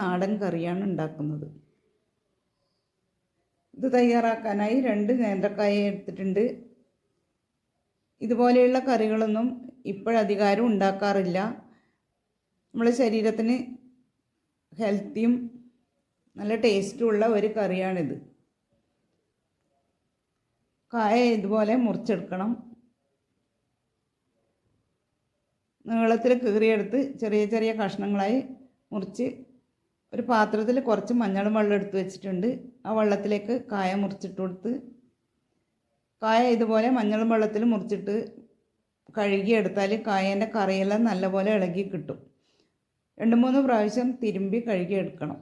നാടൻ കറിയാണ് ഉണ്ടാക്കുന്നത്. ഇത് തയ്യാറാക്കാനായി രണ്ട് നേന്ത്രക്കായ എടുത്തിട്ടുണ്ട്. ഇതുപോലെയുള്ള കറികളൊന്നും ഇപ്പോഴധികാരം ഉണ്ടാക്കാറില്ല. നമ്മളെ ശരീരത്തിന് ഹെൽത്തിയും നല്ല ടേസ്റ്റുമുള്ള ഒരു കറിയാണിത്. കായ ഇതുപോലെ മുറിച്ചെടുക്കണം. നീളത്തിൽ കീറിയെടുത്ത് ചെറിയ ചെറിയ കഷ്ണങ്ങളായി മുറിച്ച് ഒരു പാത്രത്തിൽ കുറച്ച് മഞ്ഞളും വെള്ളം എടുത്ത് വെച്ചിട്ടുണ്ട്. ആ വെള്ളത്തിലേക്ക് കായ മുറിച്ചിട്ട് കൊടുത്ത് കായ ഇതുപോലെ മഞ്ഞളും വെള്ളത്തിൽ മുറിച്ചിട്ട് കഴുകിയെടുത്താൽ കായേന്റെ കറിയെല്ലാം നല്ലപോലെ ഇളകി കിട്ടും. രണ്ട് മൂന്ന് പ്രാവശ്യം തിരുമ്പി കഴുകിയെടുക്കണം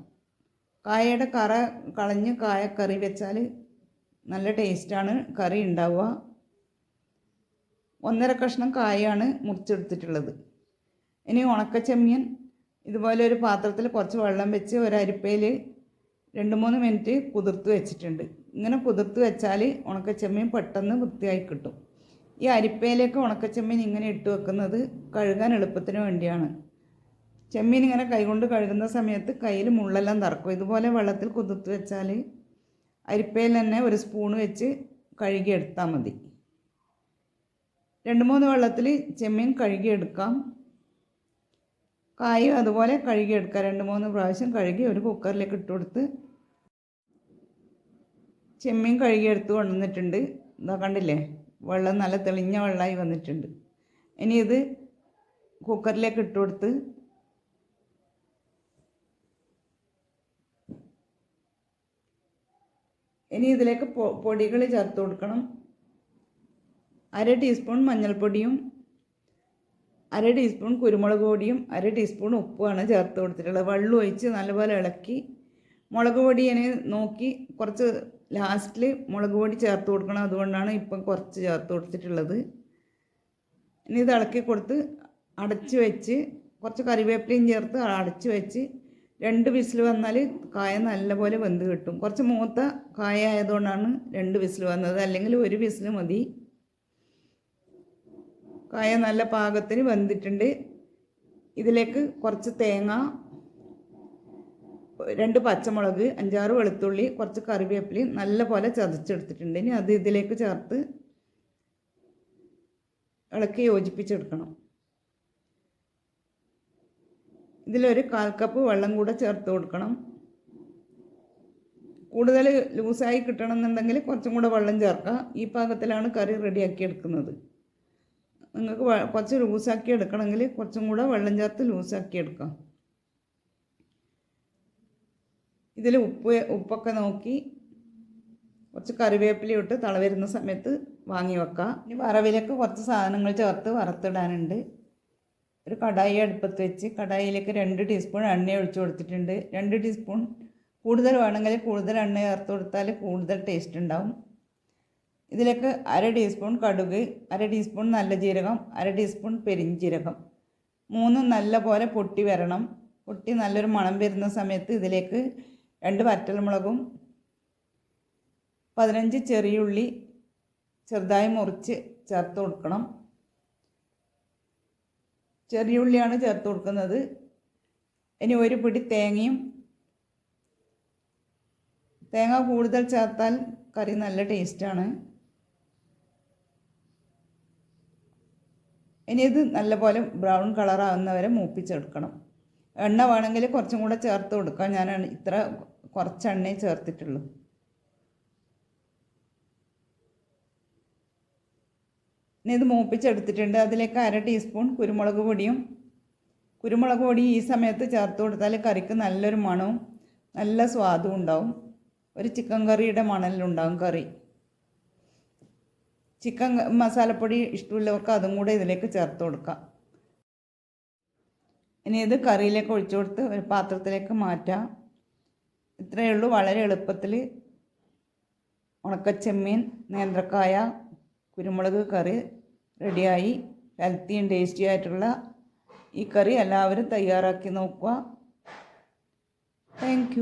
കായയുടെ കറ കളഞ്ഞ് കായ കറി വെച്ചാൽ നല്ല ടേസ്റ്റാണ് കറി ഉണ്ടാവുക. ഒന്നര കഷ്ണം കായാണ് മുറിച്ചെടുത്തിട്ടുള്ളത്. ഇനി ഉണക്കച്ചെമ്മീൻ ഇതുപോലെ ഒരു പാത്രത്തിൽ കുറച്ച് വെള്ളം വെച്ച് ഒരു അരിപ്പയിൽ രണ്ട് മൂന്ന് മിനിറ്റ് കുതിർത്ത് വെച്ചിട്ടുണ്ട്. ഇങ്ങനെ കുതിർത്ത് വെച്ചാൽ ഉണക്കച്ചെമ്മീൻ പെട്ടെന്ന് വൃത്തിയായി കിട്ടും. ഈ അരിപ്പയിലേക്ക് ഉണക്കച്ചെമ്മീൻ ഇങ്ങനെ ഇട്ട് വെക്കുന്നത് കഴുകാൻ എളുപ്പത്തിന് വേണ്ടിയാണ്. ചെമ്മീൻ ഇങ്ങനെ കൈകൊണ്ട് കഴുകുന്ന സമയത്ത് കയ്യിൽ മുള്ളെല്ലാം തറക്കും ഇതുപോലെ വെള്ളത്തിൽ കുതിർത്ത് വെച്ചാൽ അരിപ്പയിൽ തന്നെ ഒരു സ്പൂൺ വെച്ച് കഴുകിയെടുത്താൽ മതി. രണ്ട് മൂന്ന് വെള്ളത്തിൽ ചെമ്മീൻ കഴുകിയെടുക്കാം. കായും അതുപോലെ കഴുകിയെടുക്കുക രണ്ട് മൂന്ന് പ്രാവശ്യം കഴുകി ഒരു കുക്കറിലേക്ക് ഇട്ട് കൊടുത്ത് ചെമ്മീൻ കഴുകിയെടുത്ത് കൊണ്ടുവന്നിട്ടുണ്ട്. ഇതാ കണ്ടില്ലേ? വെള്ളം നല്ല തെളിഞ്ഞ വെള്ളമായി വന്നിട്ടുണ്ട്. ഇനി ഇത് കുക്കറിലേക്ക് ഇട്ട് കൊടുത്ത് ഇനി ഇതിലേക്ക് പൊടികൾ ചേർത്ത് കൊടുക്കണം. അര ടീസ്പൂൺ മഞ്ഞൾപ്പൊടിയും അര ടീസ്പൂൺ കുരുമുളക് പൊടിയും അര ടീസ്പൂൺ ഉപ്പുമാണ് ചേർത്ത് കൊടുത്തിട്ടുള്ളത്. വെള്ളം ഒഴിച്ച് നല്ലപോലെ ഇളക്കി മുളക് പൊടി ഞാൻ നോക്കി കുറച്ച് ലാസ്റ്റിൽ മുളക് പൊടി ചേർത്ത് കൊടുക്കണം. അതുകൊണ്ടാണ് ഇപ്പം കുറച്ച് ചേർത്ത് കൊടുത്തിട്ടുള്ളത്. ഇനി ഇത് ഇളക്കി കൊടുത്ത് അടച്ച് വെച്ച് കുറച്ച് കറിവേപ്പിലയും ചേർത്ത് അടച്ച് വെച്ച് രണ്ട് വിസിൽ വന്നാൽ കായ നല്ലപോലെ വെന്ത് കിട്ടും. കുറച്ച് മൂത്ത കായ ആയതുകൊണ്ടാണ് രണ്ട് വിസിൽ വന്നത്. അല്ലെങ്കിൽ ഒരു വിസിൽ മതി. കായ നല്ല പാകത്തിന് വെന്തിട്ടുണ്ട്. ഇതിലേക്ക് കുറച്ച് തേങ്ങ രണ്ട് പച്ചമുളക് അഞ്ചാറ് വെളുത്തുള്ളി കുറച്ച് കറിവേപ്പിലി നല്ല പോലെ ചതച്ചെടുത്തിട്ടുണ്ട്. ഇനി അത് ഇതിലേക്ക് ചേർത്ത് ഇളക്കി യോജിപ്പിച്ചെടുക്കണം. ഇതിലൊരു കാൽ കപ്പ് വെള്ളം കൂടെ ചേർത്ത് കൊടുക്കണം. കൂടുതൽ ലൂസായി കിട്ടണമെന്നുണ്ടെങ്കിൽ കുറച്ചും കൂടെ വെള്ളം ചേർക്കാം ഈ പാകത്തിലാണ് കറി റെഡിയാക്കി എടുക്കുന്നത്. നിങ്ങൾക്ക് കുറച്ച് ലൂസാക്കി എടുക്കണമെങ്കിൽ കുറച്ചും കൂടെ വെള്ളം ചേർത്ത് ലൂസാക്കി എടുക്കാം. ഇതിൽ ഉപ്പ് ഉപ്പൊക്കെ നോക്കി കുറച്ച് കറിവേപ്പില ഇട്ട് തള വരുന്ന സമയത്ത് വാങ്ങി വെക്കാം. ഇനി വറവിലേക്ക് കുറച്ച് സാധനങ്ങൾ ചേർത്ത് വറുത്തിടാനുണ്ട്. ഒരു കടായി അടുപ്പത്ത് വെച്ച് കടായിലേക്ക് രണ്ട് ടീസ്പൂൺ എണ്ണ ഒഴിച്ചു കൊടുത്തിട്ടുണ്ട്. രണ്ട് ടീസ്പൂൺ കൂടുതൽ വേണമെങ്കിൽ കൂടുതൽ എണ്ണ ചേർത്ത് കൊടുത്താൽ കൂടുതൽ ടേസ്റ്റ് ഉണ്ടാവും. ഇതിലേക്ക് അര ടീസ്പൂൺ കടുക് അര ടീസ്പൂൺ നല്ല ജീരകം അര ടീസ്പൂൺ പെരിഞ്ജീരകം മൂന്നും നല്ല പോലെ പൊട്ടി വരണം. പൊട്ടി നല്ലൊരു മണം വരുന്ന സമയത്ത് ഇതിലേക്ക് രണ്ട് വറ്റൽമുളകും പതിനഞ്ച് ചെറിയുള്ളി ചെറുതായി മുറിച്ച് ചേർത്ത് കൊടുക്കണം. ചെറിയ ഉള്ളിയാണ് ചേർത്ത് കൊടുക്കുന്നത്. ഇനി ഒരു പിടി തേങ്ങയും തേങ്ങ കൂടുതൽ ചേർത്താൽ കറി നല്ല ടേസ്റ്റാണ് ഇനി ഇത് നല്ലപോലെ ബ്രൗൺ കളറാകുന്നവരെ മൂപ്പിച്ചെടുക്കണം. എണ്ണ വേണമെങ്കിൽ കുറച്ചും കൂടെ ചേർത്ത് കൊടുക്കാം. ഞാൻ ഇത്ര കുറച്ച് എണ്ണയെ ചേർത്തിട്ടുള്ളൂ. ഇനി ഇത് മൂപ്പിച്ചെടുത്തിട്ടുണ്ട്. അതിലേക്ക് അര ടീസ്പൂൺ കുരുമുളക് പൊടിയും കുരുമുളക് പൊടി ഈ സമയത്ത് ചേർത്ത് കൊടുത്താൽ കറിക്ക് നല്ലൊരു മണവും നല്ല സ്വാദും ഉണ്ടാവും. ഒരു ചിക്കൻ കറിയുടെ മണലിലുണ്ടാവും കറി. ചിക്കൻ മസാലപ്പൊടി ഇഷ്ടമുള്ളവർക്ക് അതും കൂടെ ഇതിലേക്ക് ചേർത്ത് കൊടുക്കാം. ഇനി ഇത് കറിയിലേക്ക് ഒഴിച്ചു കൊടുത്ത് ഒരു പാത്രത്തിലേക്ക് മാറ്റാം. ഇത്രയേ ഉള്ളൂ. വളരെ എളുപ്പത്തിൽ ഉണക്കച്ചെമ്മീൻ നേന്ത്രക്കായ കുരുമുളക് കറി റെഡിയായി. ഹെൽത്തിയും ടേസ്റ്റി ആയിട്ടുള്ള ഈ കറി എല്ലാവരും തയ്യാറാക്കി നോക്കുക. താങ്ക്